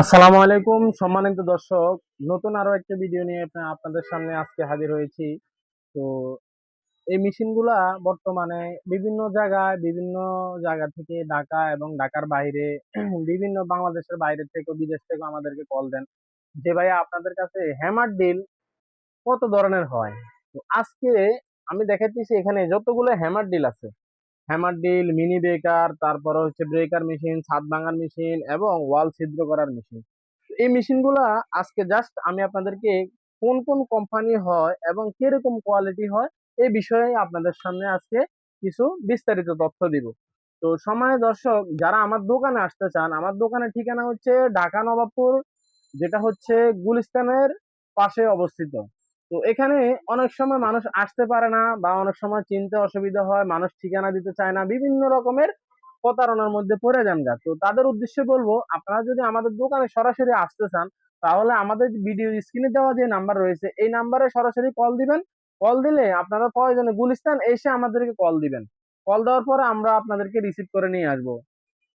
আসসালামু আলাইকুম, সম্মানিত দর্শক। নতুন আরও একটা ভিডিও নিয়ে আপনাদের সামনে আজকে হাজির হয়েছি। তো এই মেশিনগুলা বর্তমানে বিভিন্ন জায়গায়, বিভিন্ন জায়গা থেকে ঢাকা এবং ঢাকার বাইরে, বিভিন্ন বাংলাদেশের বাইরে থেকে, বিদেশ থেকে আমাদেরকে কল দেন। যে ভাইয়া, আপনাদের কাছে হ্যামার ডিল কত ধরনের হয়? তো আজকে আমি দেখাচ্ছি এখানে যতগুলো হ্যামার ডিল আছে। হ্যামার ডিল মিনি ব্রেকার, তারপরে হচ্ছে ব্রেকার মেশিন, ছাদ ভাঙার মেশিন এবং ওয়াল ছিদ্র করার মেশিন। এই মেশিনগুলা আজকে জাস্ট আমি আপনাদেরকে কোন কোন কোম্পানি হয় এবং কীরকম কোয়ালিটি হয় এই বিষয়ে আপনাদের সামনে আজকে কিছু বিস্তারিত তথ্য দিব। তো সময় দর্শক, যারা আমার দোকানে আসতে চান, আমার দোকানের ঠিকানা হচ্ছে ঢাকা নবাবপুর, যেটা হচ্ছে গুলিস্তানের পাশে অবস্থিত। তো এখানে অনেক সময় মানুষ আসতে পারে না বা অনেক সময় চিনতে অসুবিধা হয়, মানুষ ঠিকানা দিতে চায় না, বিভিন্ন রকমের প্রতারণার মধ্যে পড়ে যান গা। তো তাদের উদ্দেশ্যে বলব, আপনারা যদি আমাদের দোকানে সরাসরি আসতে চান, তাহলে আমাদের ভিডিও স্ক্রিনে দেওয়া যে নাম্বার রয়েছে, এই নাম্বারে সরাসরি কল দিবেন। কল দিলে আপনারা প্রয়োজনে গুলিস্তান এসে আমাদেরকে কল দিবেন। কল দেওয়ার পরে আমরা আপনাদেরকে রিসিভ করে নিয়ে আসব।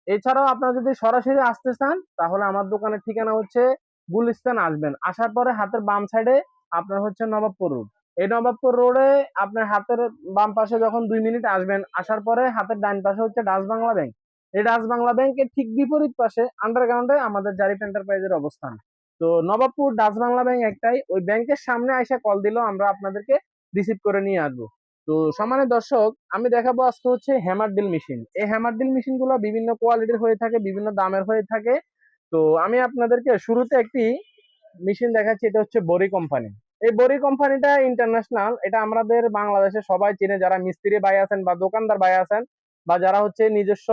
এছাড়াও আপনারা যদি সরাসরি আসতে চান, তাহলে আমার দোকানের ঠিকানা হচ্ছে গুলিস্তান আসবেন। আসার পরে হাতের বাম সাইডে আপনার হচ্ছে নবাবপুর রোড এই নবাবপুর রোডে আপনার হাতের বাম পাশে যখন দুই মিনিট আসবেন, আসার পরে হাতের ডান পাশে হচ্ছে ডাচ বাংলা ব্যাংক এই ডাচ বাংলা ব্যাংকের ঠিক বিপরীত পাশে আন্ডারগ্রাউন্ডে আমাদের জারিফ এন্টারপ্রাইজের অবস্থান। তো নবাবপুর ডাচ বাংলা ব্যাংক একটাই, ওই ব্যাংকের সামনে এসে কল দিলেও আমরা আপনাদেরকে রিসিভ করে নিয়ে আসব। তো সম্মানিত দর্শক, আমি দেখাবো আজকে হচ্ছে হ্যামার ডিল মেশিন এই হ্যামার ডিল মেশিনগুলো বিভিন্ন কোয়ালিটির হয়ে থাকে, বিভিন্ন দামের হয়ে থাকে। তো আমি আপনাদেরকে শুরুতে একটি মেশিন দেখাচ্ছি, এটা হচ্ছে বরি কোম্পানি। এই বরি কোম্পানিটা ইন্টারন্যাশনাল এটা আমাদের বাংলাদেশে সবাই চেনে। যারা মিস্ত্রি ভাই আছেন বা দোকানদার ভাই আছেন বা যারা হচ্ছে নিজস্ব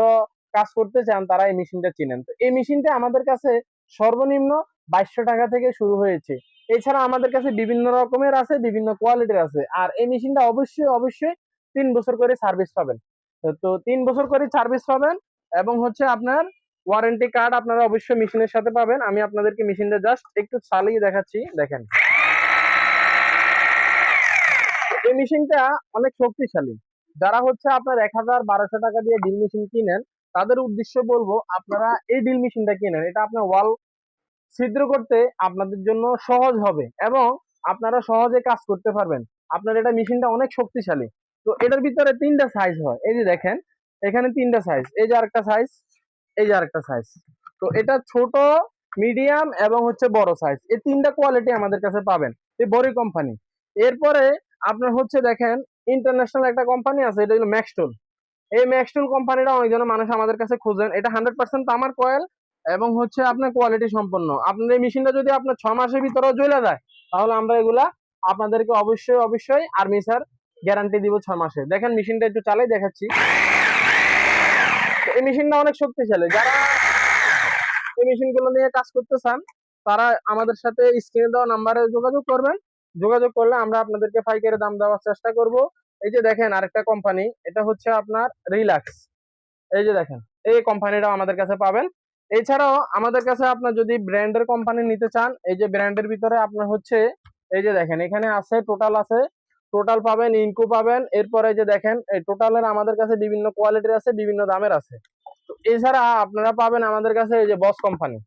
কাজ করতে চান, তারা এই মেশিনটা চিনেন। তো এই মেশিনটা আমাদের কাছে সর্বনিম্ন বাইশশো টাকা থেকে শুরু হয়েছে। এছাড়া আমাদের কাছে বিভিন্ন রকমের আছে, বিভিন্ন কোয়ালিটির আছে। আর এই মেশিনটা অবশ্যই অবশ্যই তিন বছর করে সার্ভিস পাবেন। তো তিন বছর করে সার্ভিস পাবেন এবং হচ্ছে আপনার ওয়ারেন্টি কার্ড আপনারা অবশ্যই মেশিনের সাথে পাবেন। আমি আপনাদেরকে মেশিনটা জাস্ট একটু চালিয়ে দেখাচ্ছি, দেখেন। এই মেশিনটা অনেক শক্তিশালী। যারা হচ্ছে আপনার এক হাজার বারোশো টাকা দিয়ে ড্রিল মেশিন কিনেন, তাদের উদ্দেশ্য বলব, আপনারা এই ড্রিল মেশিনটা কিনেন। এটা আপনার ওয়াল ছিদ্র করতে আপনাদের জন্য সহজ হবে এবং আপনারা সহজে কাজ করতে পারবেন। আপনার এটা মেশিনটা অনেক শক্তিশালী। তো এটার ভিতরে তিনটা সাইজ হয়। এই যে দেখেন, এখানে তিনটা সাইজ এই যে আরেকটা সাইজ এই যে আরেকটা সাইজ তো এটা ছোট মিডিয়াম এবং হচ্ছে বড় সাইজ এই তিনটা কোয়ালিটি আমাদের কাছে পাবেন এই বড়ি কোম্পানি এরপরে আপনার হচ্ছে দেখেন ইন্টারন্যাশনাল একটা কোম্পানি আছে, এটা হলো ম্যাক্সটুল এই ম্যাক্সটুল কোম্পানিটা অনেকজন মানুষ আমাদের কাছে খুঁজেন। এটা হান্ড্রেড পার্সেন্ট তামার কয়েল এবং হচ্ছে আপনার কোয়ালিটি সম্পন্ন। আপনার এই মেশিনটা যদি আপনার ছ মাসের ভিতরেও জ্বলে যায়, তাহলে আমরা এগুলা আপনাদেরকে অবশ্যই অবশ্যই আর্মি স্যার গ্যারান্টি দিব ছ মাসে। দেখেন মেশিনটা একটু চালাই দেখাচ্ছি। এই মেশিনটা অনেক শক্তিশালী। যারা এই মেশিনগুলো নিয়ে কাজ করতে চান, তারা আমাদের সাথে স্ক্রিনে দেওয়া নাম্বারে যোগাযোগ করবেন। যোগাযোগ করলে আমরা আপনাদেরকে পাইকারি দাম দেওয়ার চেষ্টা করব। এই যে দেখেন আরেকটা কোম্পানি এটা হচ্ছে আপনার রিল্যাক্স এই যে দেখেন, এই কোম্পানিটাও আমাদের কাছে পাবেন। এছাড়াও আমাদের কাছে আপনার যদি ব্র্যান্ডের কোম্পানি নিতে চান, এই যে ব্র্যান্ডের ভিতরে আপনার হচ্ছে, এই যে দেখেন, এখানে আছে টোটাল আছে টোটাল পাবেন ইনকো পাবেন। এরপরে যে দেখেন, এই টোটালের আমাদের কাছে বিভিন্ন কোয়ালিটির আছে, বিভিন্ন দামের আছে। তো এছাড়া আপনারা পাবেন আমাদের কাছে এই যে বস কোম্পানি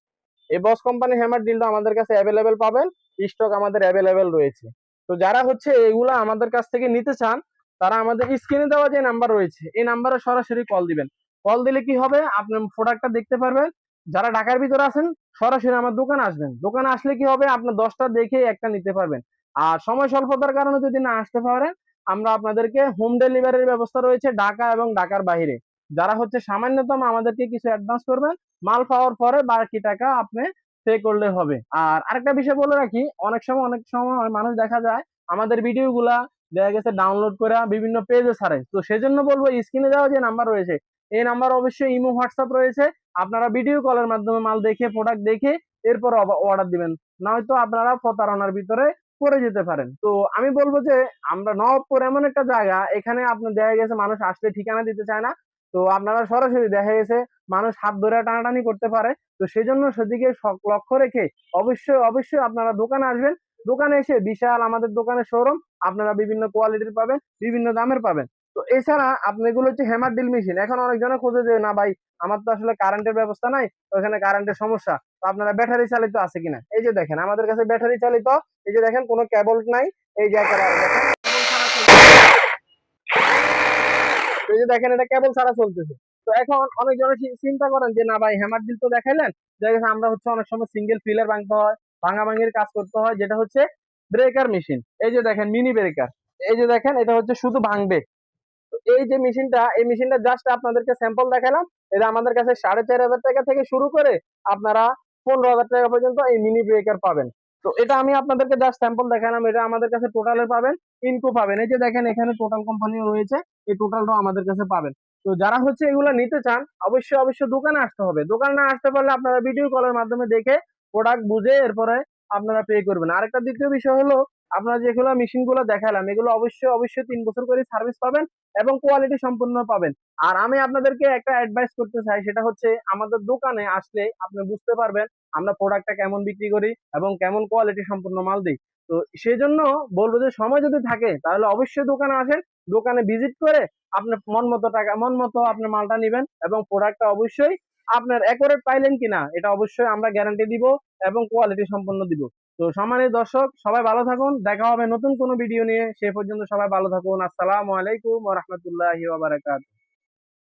এই বস কোম্পানি হ্যামার ডিলটা আমাদের কাছে অ্যাভেলেবেল পাবেন স্টক আমাদের অ্যাভেলেবেল রয়েছে। তো যারা হচ্ছে এগুলা আমাদের কাছ থেকে নিতে চান, তারা আমাদের স্ক্রিনে দেওয়া যে নাম্বার রয়েছে, এই নাম্বারে সরাসরি কল দিবেন। কল দিলে কি হবে? আপনার প্রোডাক্টটা দেখতে পারবেন। যারা ঢাকার ভিতরে আছেন, সরাসরি আমার দোকানে আসবেন। দোকানে আসলে কি হবে? আপনার দশটা দেখে একটা নিতে পারবেন। আর সময় স্বল্পতার কারণে যদি না আসতে পারেন, আমরা আপনাদেরকে হোম ডেলিভারির ব্যবস্থা রয়েছে ঢাকা এবং ঢাকার বাইরে যারা হচ্ছে সামান্যতম আমাদেরকে কিছু অ্যাডভান্স করবেন, মাল পাওয়ার পরে বাকি টাকা আপনি পে করলে হবে। আর আরেকটা বিষয় বলে রাখি, অনেক সময় অনেক সময় মানুষ দেখা যায়, আমাদের ভিডিওগুলা দেখা গেছে ডাউনলোড করে বিভিন্ন পেজে ছাড়ে। তো সেজন্য বলব স্ক্রিনে দেওয়া যে নাম্বার রয়েছে, এই নাম্বার অবশ্যই ইমো হোয়াটসঅ্যাপ রয়েছে। আপনারা ভিডিও কলের মাধ্যমে মাল দেখে প্রোডাক্ট দেখে এরপর অর্ডার দিবেন। নয়তো আপনারা প্রতারণার ভিতরে পড়ে যেতে পারেন। তো আমি বলব যে, আমরা নবপুর এমন একটা জায়গা, এখানে আপনার দেখা গেছে মানুষ আসলে ঠিকানা দিতে চায় না। তো আপনারা সরাসরি দেখা গেছে মানুষ হাত ধরে টানাটানি করতে পারে। তো সেজন্য সেদিকে লক্ষ্য রেখে অবশ্যই অবশ্যই আপনারা দোকানে আসবেন। দোকানে এসে বিশাল আমাদের দোকানের শোরুম আপনারা বিভিন্ন কোয়ালিটির পাবেন, বিভিন্ন দামের পাবেন। তো এছাড়া আপনি এগুলো হচ্ছে হ্যামার ড্রিল মেশিন এখন অনেকজনে খোঁজে যে, না ভাই, আমার তো আসলে কারেন্টের ব্যবস্থা নাই, তো এখানে কারেন্টের সমস্যা, তো আপনারা ব্যাটারি চালিত আছে কিনা? এই যে দেখেন, আমাদের কাছে ব্যাটারি চালিত এই যে দেখেন, কোনো কেবল নাই। এই যে এই যে দেখেন, এটা কেবল ছাড়া চলতেছে। তো এখন অনেকজনে চি- চিন্তা করেন যে, না ভাই হ্যামার ড্রিল তো দেখাইলেন? দেখেন আমরা হচ্ছে অনেক সময় সিঙ্গেল ফিলার ভাঙতে হয় ভাঙা ভাঙির কাজ করতে হয়, যেটা হচ্ছে ব্রেকার মেশিন এই যে দেখেন মিনি ব্রেকার এই যে দেখেন, এটা হচ্ছে শুধু ভাঙবে। এই যে মেশিনটা এই মেশিনটা জাস্ট আপনাদেরকে স্যাম্পল দেখালাম। এটা আমাদের কাছে সাড়ে চার হাজার টাকা থেকে শুরু করে আপনারা পনেরো হাজার টাকা পর্যন্ত এই মিনি ব্রেকার পাবেন। তো এটা আমি আপনাদেরকে জাস্ট স্যাম্পল দেখালাম, এটা আমাদের কাছে টোটালে পাবেন ইনকো পাবেন। এই যে দেখেন, এখানে টোটাল কোম্পানি রয়েছে, এই টোটালটাও আমাদের কাছে পাবেন। তো যারা হচ্ছে এগুলো নিতে চান, অবশ্যই অবশ্যই দোকানে আসতে হবে। দোকানে না আসতে পারলে আপনারা ভিডিও কলের মাধ্যমে দেখে প্রোডাক্ট বুঝে এরপরে আপনারা পে করবেন। আরেকটা দ্বিতীয় বিষয় হলো আপনারা যেগুলো মেশিনগুলো দেখালাম, এগুলো অবশ্যই অবশ্যই তিন বছর করে সার্ভিস পাবেন এবং কোয়ালিটি সম্পূর্ণ পাবেন। আর আমি আপনাদেরকে একটা অ্যাডভাইস করতে চাই, সেটা হচ্ছে আমাদের দোকানে আসলে আপনি বুঝতে পারবেন আমরা প্রোডাক্টটা কেমন বিক্রি করি এবং কেমন কোয়ালিটি সম্পূর্ণ মাল দিই। তো সেই জন্য বলব যে, সময় যদি থাকে, তাহলে অবশ্যই দোকানে আসেন, দোকানে ভিজিট করে আপনি মন মতো টাকা, মন মতো আপনি মালটা নেবেন এবং প্রোডাক্টটা অবশ্যই আপনার অ্যাকোরেট পাইলেন কিনা, এটা অবশ্যই আমরা গ্যারান্টি দিব এবং কোয়ালিটি সম্পন্ন দিব। তো সম্মানিত দর্শক, সবাই ভালো থাকুন, দেখা হবে নতুন কোনো ভিডিও নিয়ে। সে পর্যন্ত সবাই ভালো থাকুন। আসসালামু আলাইকুম রাহমাতুল্লাহি ওয়া বারাকাতুহু।